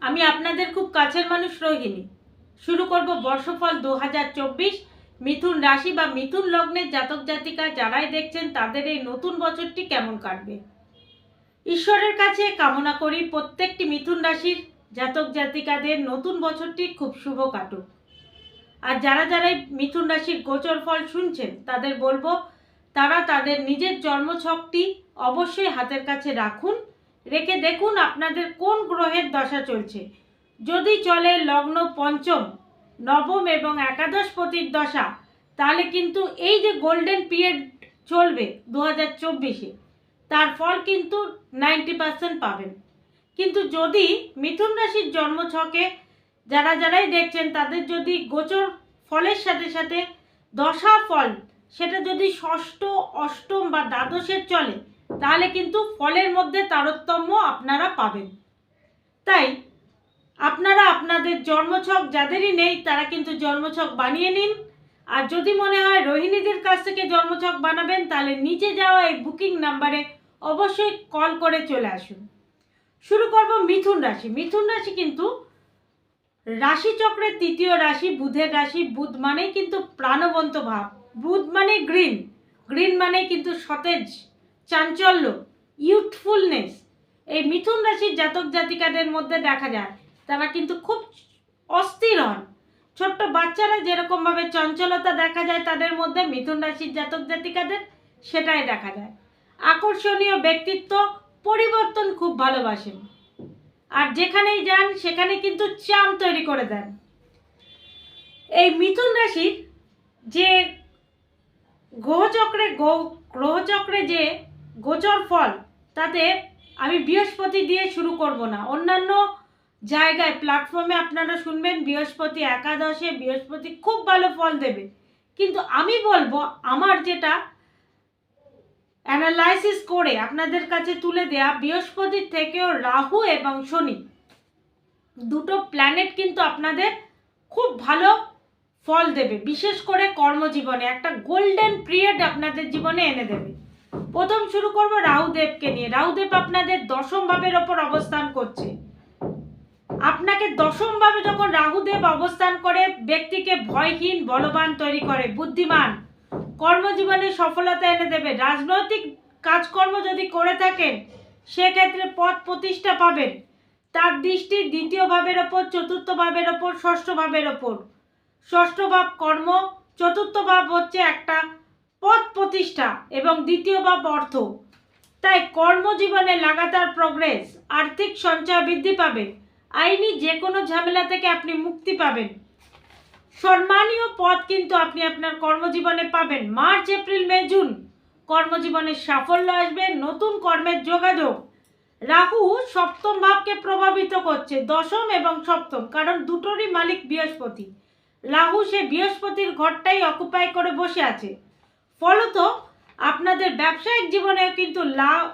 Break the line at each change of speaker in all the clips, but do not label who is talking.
আমি আপনাদের খুব কাছের মানুষ রোহিণী। শুরু করব বর্ষফল দু হাজার চব্বিশ। মিথুন রাশি বা মিথুন লগ্নের জাতক জাতিকা যারাই দেখছেন, তাদের এই নতুন বছরটি কেমন কাটবে? ঈশ্বরের কাছে কামনা করি প্রত্যেকটি মিথুন রাশির জাতক জাতিকাদের নতুন বছরটি খুব শুভ কাটুক। আর যারা যারাই মিথুন রাশির গোচর ফল শুনছেন, তাদের বলব তারা তাদের নিজের জন্মছকটি অবশ্যই হাতের কাছে রাখুন। রেখে দেখুন আপনাদের কোন গ্রহের দশা চলছে। যদি চলে লগ্ন পঞ্চম, নবম এবং একাদশ পতির দশা, তাহলে কিন্তু এই যে গোল্ডেন পিরিয়ড চলবে দু হাজার চব্বিশে, তার ফল কিন্তু নাইনটি পার্সেন্ট পাবেন। কিন্তু যদি মিথুন রাশির জন্মছকে যারা যারাই দেখছেন, তাদের যদি গোচর ফলের সাথে সাথে দশা ফল, সেটা যদি ষষ্ঠ, অষ্টম বা দ্বাদশের চলে তাহলে কিন্তু ফলের মধ্যে তারতম্য আপনারা পাবেন। তাই আপনারা আপনাদের জন্মছক যাদেরই নেই, তারা কিন্তু জন্মছক বানিয়ে নিন। আর যদি মনে হয় রোহিণীদের কাছ থেকে জন্মছক বানাবেন, তাহলে নিচে যাওয়া এই বুকিং নাম্বারে অবশ্যই কল করে চলে আসুন। শুরু করব মিথুন রাশি। মিথুন রাশি কিন্তু রাশিচক্রের তৃতীয় রাশি, বুধের রাশি। বুধ মানেই কিন্তু প্রাণবন্ত ভাব। বুধ মানে গ্রিন। গ্রিন মানে কিন্তু সতেজ চাঞ্চল্য ইউথফুলনেস এই মিথুন রাশির জাতক জাতিকাদের মধ্যে দেখা যায়, তারা কিন্তু খুব অস্থির হন। ছোট্ট বাচ্চারা যেরকমভাবে চঞ্চলতা দেখা যায় তাদের মধ্যে, মিথুন রাশির জাতক জাতিকাদের সেটাই দেখা যায়। আকর্ষণীয় ব্যক্তিত্ব, পরিবর্তন খুব ভালোবাসেন। আর যেখানেই যান, সেখানে কিন্তু চাম তৈরি করে দেন। এই মিথুন রাশির যে গ্রহচক্রে গ্রহচক্রে যে গোচর ফল, তাতে আমি বৃহস্পতি দিয়ে শুরু করব না। অন্যান্য জায়গায় প্ল্যাটফর্মে আপনারা শুনবেন, বৃহস্পতি একাদশে বৃহস্পতি খুব ভালো ফল দেবে। কিন্তু আমি বলব, আমার যেটা অ্যানালাইসিস করে আপনাদের কাছে তুলে দেয়া বৃহস্পতির থেকেও রাহু এবং শনি দুটো প্ল্যানেট কিন্তু আপনাদের খুব ভালো ফল দেবে। বিশেষ করে কর্মজীবনে, একটা গোল্ডেন পিরিয়ড আপনাদের জীবনে এনে দেবে। প্রথম শুরু করব রাহুদেবকে নিয়ে। রাহুদেব আপনাদের দশম ভাবের ওপর অবস্থান করছে। আপনাকে দশম ভাবে যখন রাহুদেব অবস্থান করে, ব্যক্তিকে ভয়হীন, বলবান তৈরি করে, বুদ্ধিমান, কর্মজীবনে সফলতা এনে দেবে। রাজনৈতিক কাজকর্ম যদি করে থাকেন, সেক্ষেত্রে পদ প্রতিষ্ঠা পাবেন। তার দৃষ্টি দ্বিতীয় ভাবের ওপর, চতুর্থ ভাবের ওপর, ষষ্ঠ ভাবের ওপর। ষষ্ঠ ভাব কর্ম, চতুর্থ ভাব হচ্ছে একটা পদ প্রতিষ্ঠা এবং দ্বিতীয় ভাব অর্থ। তাই কর্মজীবনে লাগাতার প্রগ্রেস আর্থিক সঞ্চয় বৃদ্ধি পাবে। আইনি যে কোনো ঝামেলা থেকে আপনি মুক্তি পাবেন। সম্মানীয় পদ কিন্তু আপনি আপনার কর্মজীবনে পাবেন। March, April, May, June. কর্মজীবনে সাফল্য আসবে, নতুন কর্মের যোগাযোগ। রাহু সপ্তম ভাবকে প্রভাবিত করছে, দশম এবং সপ্তম, কারণ দুটোরই মালিক বৃহস্পতি। রাহু সে বৃহস্পতির ঘরটাই অকুপাই করে বসে আছে। ফলত আপনাদের ব্যবসায়িক জীবনেও কিন্তু লাভ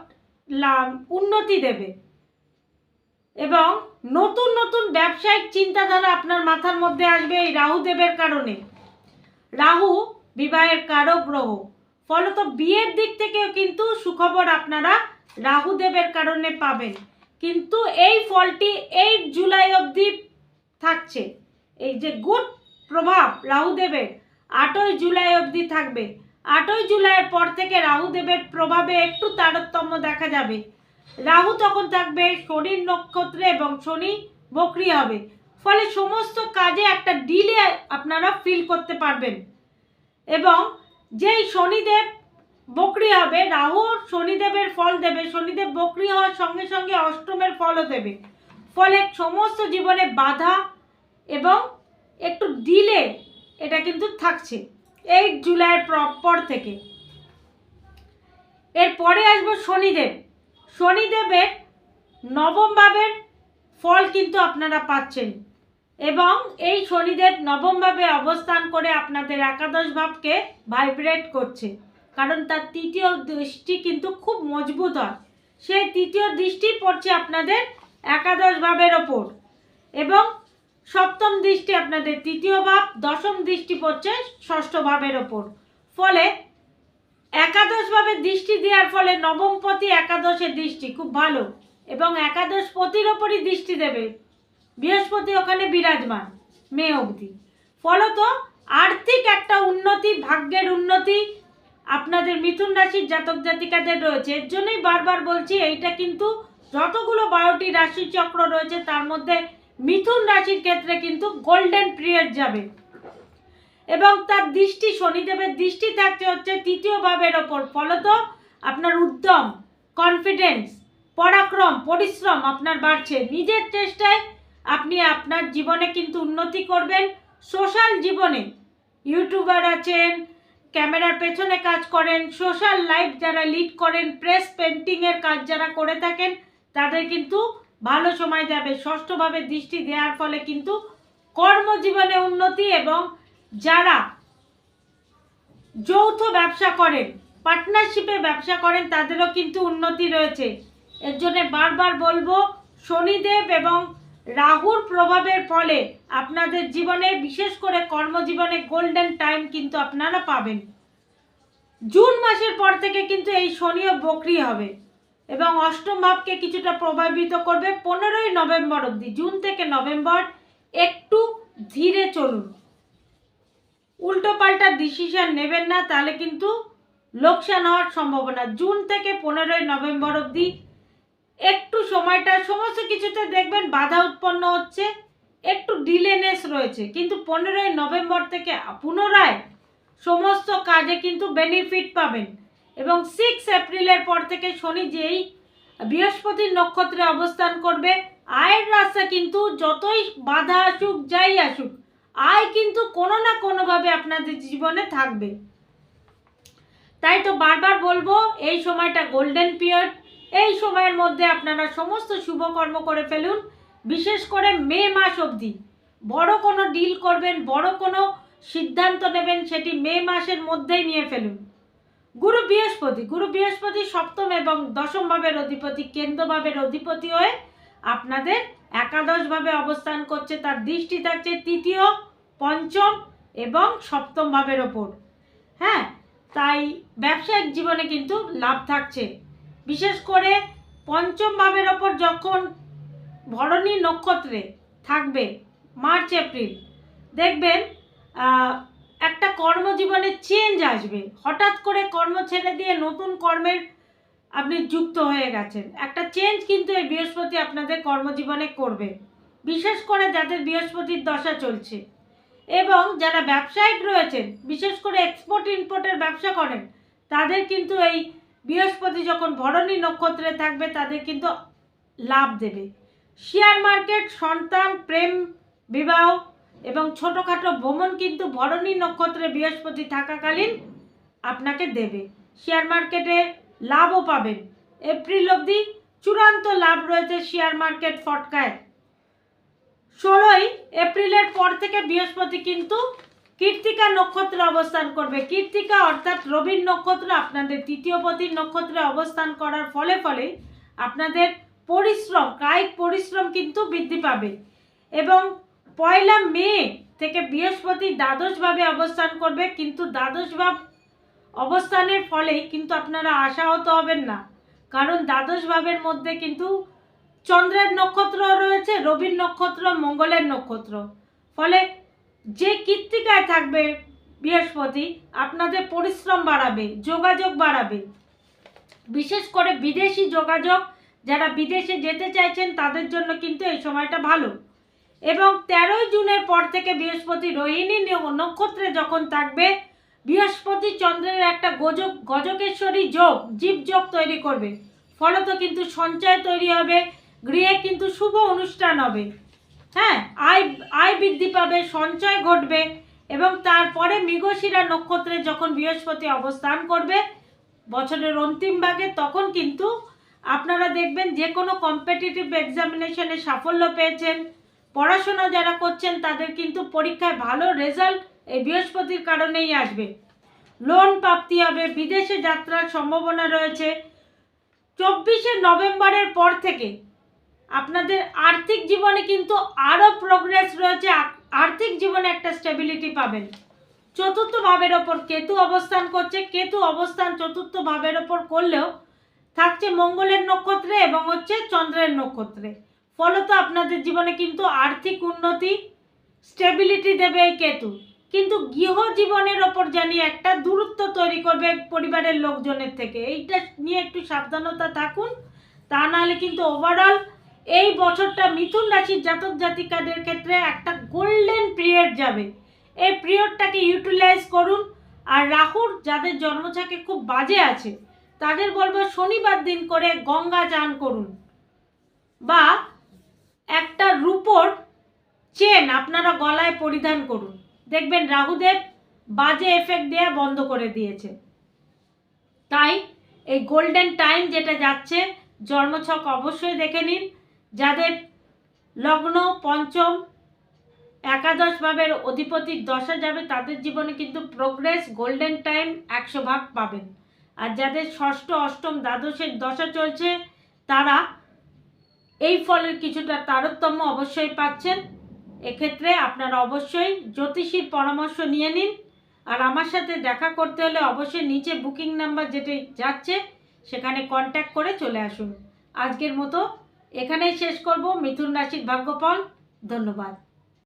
লাভ, উন্নতি দেবে। এবং নতুন নতুন ব্যবসায়িক চিন্তাধারা আপনার মাথার মধ্যে আসবে এই রাহুদেবের কারণে। রাহু বিবাহের কারক গ্রহ। ফলত বিয়ের দিক থেকেও কিন্তু সুখবর আপনারা রাহুদেবের কারণে পাবেন। কিন্তু এই ফলটি এইট জুলাই অবধি থাকছে। এই যে গুড প্রভাব রাহুদেবের আটই জুলাই অবধি থাকবে। আটই জুলাইয়ের পর থেকে রাহুদেবের প্রভাবে একটু তারতম্য দেখা যাবে। রাহু তখন থাকবে শনির নক্ষত্রে এবং শনি বক্রি হবে। ফলে সমস্ত কাজে একটা ডিলে আপনারা ফিল করতে পারবেন। এবং যেই শনিদেব বক্রি হবে, রাহু শনিদেবের ফল দেবে। শনিদেব বক্রি হওয়ার সঙ্গে সঙ্গে অষ্টমের ফলও দেবে। ফলে সমস্ত জীবনে বাধা এবং একটু ডিলে এটা কিন্তু থাকছে। এই জুলাইয়ের পর থেকে। এরপরে আসব শনিদেব। শনিদেবের নবম ভাবের ফল কিন্তু আপনারা পাচ্ছেন। এবং এই শনিদেব নবমভাবে অবস্থান করে আপনাদের একাদশ ভাবকে ভাইব্রেট করছে। কারণ তার তৃতীয় দৃষ্টি কিন্তু খুব মজবুত হয়। সেই তৃতীয় দৃষ্টি পড়ছে আপনাদের একাদশ ভাবের ওপর। এবং সপ্তম দৃষ্টি আপনাদের তৃতীয় ভাব, দশম দৃষ্টি পড়ছে ষষ্ঠ ভাবের ওপর। ফলে একাদশ ভাবে দৃষ্টি দেওয়ার ফলে নবমপতি একাদশের দৃষ্টি খুব ভালো এবং একাদশ পতির ওপরই দৃষ্টি দেবে। বৃহস্পতি ওখানে বিরাজমান, মে অবধি। ফলত আর্থিক একটা উন্নতি, ভাগ্যের উন্নতি আপনাদের মিথুন রাশির জাতক জাতিকাদের রয়েছে। এর জন্যই বারবার বলছি, এইটা কিন্তু যতগুলো বারোটি রাশি চক্র রয়েছে, তার মধ্যে মিথুন রাশির ক্ষেত্রে কিন্তু গোল্ডেন পিরিয়ড যাবে। এবং তার দৃষ্টি শনিদেবের দৃষ্টি থাকতে হচ্ছে তৃতীয় ভাবের ওপর। ফলত আপনার উদ্যম কনফিডেন্স পরাক্রম, পরিশ্রম আপনার বাড়ছে। নিজের চেষ্টায় আপনি আপনার জীবনে কিন্তু উন্নতি করবেন। সোশ্যাল জীবনে ইউটিউবার আছেন, ক্যামেরার পেছনে কাজ করেন সোশ্যাল লাইফ যারা লিড করেন প্রেস পেন্টিংয়ের কাজ যারা করে থাকেন, তাদের কিন্তু ভালো সময় যাবে, ষষ্ঠভাবে দৃষ্টি দেওয়ার ফলে কিন্তু কর্মজীবনে উন্নতি এবং যারা যৌথ ব্যবসা করেন পার্টনারশিপে ব্যবসা করেন, তাদেরও কিন্তু উন্নতি রয়েছে। এর জন্য বারবার বলব, শনিদেব এবং রাহুর প্রভাবের ফলে আপনাদের জীবনে, বিশেষ করে কর্মজীবনে গোল্ডেন টাইম কিন্তু আপনারা পাবেন। জুন মাসের পর থেকে কিন্তু এই শনিও বকরি হবে। এবং অষ্টম ভাবকে কিছুটা প্রভাবিত করবে পনেরোই নভেম্বর অবধি, জুন থেকে নভেম্বর, একটু ধীরে চলুন। উল্টো পাল্টা ডিসিশন নেবেন না, তাহলে কিন্তু লোকসান হওয়ার সম্ভাবনা। জুন থেকে পনেরোই নভেম্বর অবধি একটু সময়টা, সমস্ত কিছুতে দেখবেন বাধা উৎপন্ন হচ্ছে, একটু ডিলেনেস রয়েছে। কিন্তু পনেরোই নভেম্বর থেকে পুনরায় সমস্ত কাজে কিন্তু বেনিফিট পাবেন। এবং সিক্স এপ্রিলের পর থেকে শনি যেই বৃহস্পতির নক্ষত্রে অবস্থান করবে, আয়ের রাস্তা কিন্তু যতই বাধা আসুক, যাই আসুক, আয় কিন্তু কোনো না কোনোভাবে আপনাদের জীবনে থাকবে। তাই তো বারবার বলব, এই সময়টা গোল্ডেন পিরিয়ড এই সময়ের মধ্যে আপনারা সমস্ত শুভকর্ম করে ফেলুন, বিশেষ করে মে মাস অবধি। বড় কোনো ডিল করবেন, বড় কোনো সিদ্ধান্ত নেবেন, সেটি মে মাসের মধ্যেই নিয়ে ফেলুন। গুরু বৃহস্পতি গুরু বৃহস্পতি সপ্তম এবং দশম ভাবের অধিপতি, কেন্দ্র ভাবের অধিপতি হয়ে আপনাদের একাদশভাবে অবস্থান করছে। তার দৃষ্টি থাকছে তৃতীয়, পঞ্চম এবং সপ্তম ভাবের ওপর। হ্যাঁ তাই ব্যবসায়িক জীবনে কিন্তু লাভ থাকছে। বিশেষ করে পঞ্চম ভাবের ওপর যখন ভরণী নক্ষত্রে থাকবে, মার্চ, এপ্রিল, দেখবেন একটা কর্মজীবনে চেঞ্জ আসবে। হঠাৎ করে কর্ম ছেড়ে দিয়ে নতুন কর্মের আপনি যুক্ত হয়ে গেছেন। একটা চেঞ্জ কিন্তু এই বৃহস্পতি আপনাদের কর্মজীবনে করবে। বিশেষ করে যাদের বৃহস্পতির দশা চলছে। এবং যারা ব্যবসায়িক রয়েছেন, বিশেষ করে এক্সপোর্ট ইম্পোর্টের ব্যবসা করেন, তাদের কিন্তু এই বৃহস্পতি যখন ভরণী নক্ষত্রে থাকবে, তাদের কিন্তু লাভ দেবে। শেয়ার মার্কেট সন্তান, প্রেম, বিবাহ এবং ছোটোখাটো ভ্রমণ কিন্তু ভরণী নক্ষত্রে বৃহস্পতি থাকাকালীন আপনাকে দেবে। শেয়ার মার্কেটে লাভও পাবেন। এপ্রিল অবধি চূড়ান্ত লাভ রয়েছে শেয়ার মার্কেট ফটকায়। ষোলোই এপ্রিলের পর থেকে বৃহস্পতি কিন্তু কীর্তিকা নক্ষত্রে অবস্থান করবে। কীর্তিকা অর্থাৎ রবির নক্ষত্র আপনাদের তৃতীয় পতির নক্ষত্রে অবস্থান করার ফলে ফলে আপনাদের পরিশ্রম, কায়িক পরিশ্রম কিন্তু বৃদ্ধি পাবে। এবং পয়লা মে থেকে বৃহস্পতি দ্বাদশভাবে অবস্থান করবে, কিন্তু দ্বাদশ ভাব অবস্থানের ফলেই কিন্তু আপনারা আশাহত হবেন না। কারণ দ্বাদশ ভাবের মধ্যে কিন্তু চন্দ্রের নক্ষত্র রয়েছে, রবির নক্ষত্র, মঙ্গলের নক্ষত্র। ফলে যে কৃত্তিকায় থাকবে বৃহস্পতি, আপনাদের পরিশ্রম বাড়াবে, যোগাযোগ বাড়াবে। বিশেষ করে বিদেশি যোগাযোগ, যারা বিদেশে যেতে চাইছেন, তাদের জন্য কিন্তু এই সময়টা ভালো। এবং তেরোই জুনের পর থেকে বৃহস্পতি রোহিণী নক্ষত্রে যখন থাকবে, বৃহস্পতি চন্দ্রের একটা গজক গজকেশ্বরী যোগ, জীব যোগ তৈরি করবে। ফলত কিন্তু সঞ্চয় তৈরি হবে, গৃহে কিন্তু শুভ অনুষ্ঠান হবে। হ্যাঁ আয় আয় বৃদ্ধি পাবে, সঞ্চয় ঘটবে এবং তারপরে মৃগশিরা নক্ষত্রে যখন বৃহস্পতি অবস্থান করবে, বছরের অন্তিম ভাগে, তখন কিন্তু আপনারা দেখবেন যে কোনো কম্পিটিটিভ এক্সামিনেশনে সাফল্য পেয়েছেন। পড়াশোনা যারা করছেন তাদের কিন্তু পরীক্ষায় ভালো রেজাল্ট এই বৃহস্পতির কারণেই আসবে। লোন প্রাপ্তি হবে, বিদেশে যাত্রার সম্ভাবনা রয়েছে। চব্বিশে নভেম্বরের পর থেকে আপনাদের আর্থিক জীবনে কিন্তু আরও প্রোগ্রেস রয়েছে আর্থিক জীবনে একটা স্টেবিলিটি পাবেন। চতুর্থ ভাবের ওপর কেতু অবস্থান করছে, কেতু অবস্থান চতুর্থ ভাবের ওপর করলেও থাকছে মঙ্গলের নক্ষত্রে এবং হচ্ছে চন্দ্রের নক্ষত্রে। ফলত আপনাদের জীবনে কিন্তু আর্থিক উন্নতি স্টেবিলিটি দেবে এই কেতু। কিন্তু গৃহ জীবনের ওপর জানি একটা দূরত্ব তৈরি করবে পরিবারের লোকজনের থেকে। এইটা নিয়ে একটু সাবধানতা থাকুন, তা নাহলে কিন্তু ওভারঅল এই বছরটা মিথুন রাশির জাতক জাতিকাদের ক্ষেত্রে একটা গোল্ডেন পিরিয়ড যাবে। এই পিরিয়ডটাকে ইউটিলাইজ করুন। আর রাহুর যাদের জন্মছকে খুব বাজে আছে, তাদের বলব শনিবার দিন করে গঙ্গা চান করুন। বা একটা রূপোর চেন আপনারা গলায় পরিধান করুন। দেখবেন রাহুদেব বাজে এফেক্ট দেওয়া বন্ধ করে দিয়েছে। তাই এই গোল্ডেন টাইম যেটা যাচ্ছে, জন্মছক অবশ্যই দেখে নিন। যাদের লগ্ন পঞ্চম, একাদশ ভাবের অধিপতির দশা যাবে, তাদের জীবনে কিন্তু প্রোগ্রেস গোল্ডেন টাইম একশো ভাগ পাবেন। আর যাদের ষষ্ঠ, অষ্টম, দ্বাদশের দশা চলছে, তারা এই ফলের কিছুটা তারতম্য অবশ্যই পাচ্ছেন। এক্ষেত্রে আপনারা অবশ্যই জ্যোতিষীর পরামর্শ নিয়ে নিন। আর আমার সাথে দেখা করতে হলে অবশ্যই নিচে বুকিং নাম্বার যেটি যাচ্ছে, সেখানে কন্ট্যাক্ট করে চলে আসুন। আজকের মতো এখানেই শেষ করব। মিথুন রাশির ভাগ্যফল। ধন্যবাদ।